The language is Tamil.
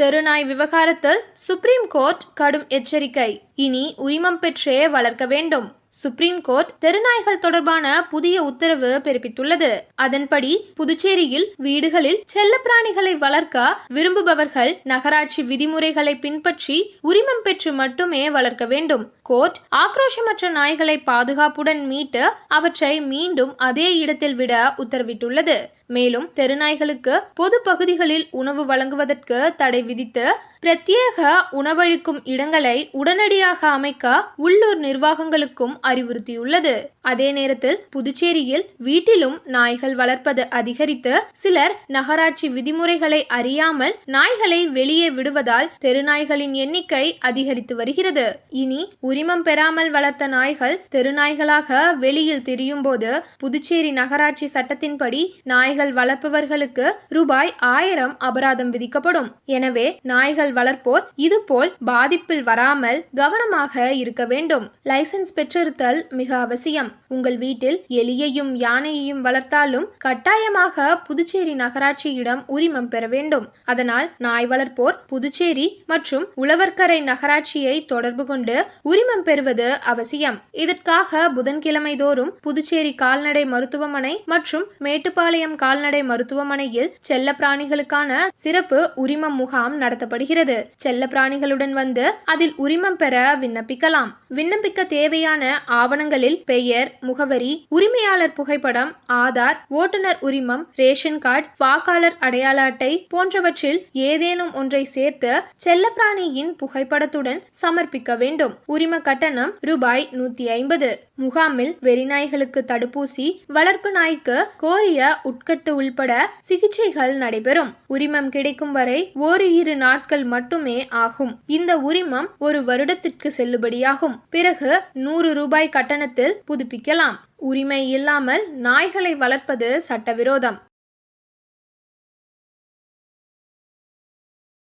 தெருநாய் விவகாரத்தில் சுப்ரீம் கோர்ட் கடும் எச்சரிக்கை. இனி உரிமம் பெற்றே வளர்க்க வேண்டும். சுப்ரீம் கோர்ட் தெருநாய்கள் தொடர்பான புதிய உத்தரவு பிறப்பித்துள்ளது. அதன்படி புதுச்சேரியில் வீடுகளில் செல்லப்பிராணிகளை வளர்க்க விரும்புபவர்கள் நகராட்சி விதிமுறைகளை பின்பற்றி உரிமம் பெற்று மட்டுமே வளர்க்க வேண்டும். கோர்ட் ஆக்ரோஷமற்ற நாய்களை பாதுகாப்புடன் மீட்டு அவற்றை மீண்டும் அதே இடத்தில் விட உத்தரவிட்டுள்ளது. மேலும் தெருநாய்களுக்கு பொது பகுதிகளில் உணவு வழங்குவதற்கு தடை விதித்து பிரத்யேக உணவளிக்கும் இடங்களை உடனடியாக அமைக்க உள்ளூர் நிர்வாகங்களுக்கும் அறிவுறுத்தியுள்ளது. அதே நேரத்தில் புதுச்சேரியில் வீட்டிலும் நாய்கள் வளர்ப்பது அதிகரித்து சிலர் நகராட்சி விதிமுறைகளை அறியாமல் நாய்களை வெளியே விடுவதால் தெருநாய்களின் எண்ணிக்கை அதிகரித்து வருகிறது. இனி உரிமம் பெறாமல் வளர்த்த நாய்கள் தெருநாய்களாக வெளியில் திரியும் போது புதுச்சேரி நகராட்சி சட்டத்தின்படி நாய்கள் வளர்ப்பவர்களுக்கு ரூபாய் ஆயிரம் அபராதம் விதிக்கப்படும். எனவே நாய்கள் வளர்ப்போர் இதுபோல் பாதிப்பில் வராமல் கவனமாக இருக்க வேண்டும். லைசன்ஸ் பெற்றிருத்தல் மிக அவசியம். உங்கள் வீட்டில் எலியையும் யானையையும் வளர்த்தாலும் கட்டாயமாக புதுச்சேரி நகராட்சியிடம் உரிமம் பெற வேண்டும். அதனால் நாய் வளர்ப்போர் புதுச்சேரி மற்றும் உழவர்கரை நகராட்சியை தொடர்பு கொண்டு உரிமம் பெறுவது அவசியம். இதற்காக புதன்கிழமை தோறும் புதுச்சேரி கால்நடை மருத்துவமனை மற்றும் மேட்டுப்பாளையம் கால்நடை மருத்துவமனையில் செல்ல பிராணிகளுக்கான சிறப்பு உரிமம் முகாம் நடத்தப்படுகிறது. செல்ல பிராணிகளுடன் வந்து அதில் உரிமம் பெற விண்ணப்பிக்கலாம். விண்ணப்பிக்க தேவையான ஆவணங்களில் பெயர் முகவரி உரிமையாளர் புகைப்படம் ஆதார் ஓட்டுநர் உரிமம் ரேஷன் கார்டு வாக்காளர் அடையாள அட்டை போன்றவற்றில் ஏதேனும் ஒன்றை சேர்த்து செல்லப்பிராணியின் புகைப்படத்துடன் சமர்ப்பிக்க வேண்டும். உரிம கட்டணம் ரூபாய் நூத்தி ஐம்பது. முகாமில் வெறிநாய்களுக்கு தடுப்பூசி வளர்ப்பு நாய்க்கு கோரிய உட்கட்டு உள்பட சிகிச்சைகள் நடைபெறும். உரிமம் கிடைக்கும் வரை ஓரு இரு நாட்கள் மட்டுமே ஆகும். இந்த உரிமம் ஒரு வருடத்திற்கு செல்லுபடியாகும். பிறகு நூறு ரூபாய் கட்டணத்தில் புதுப்பிக்கலாம். உரிமை இல்லாமல் நாய்களை வளர்ப்பது சட்டவிரோதம்.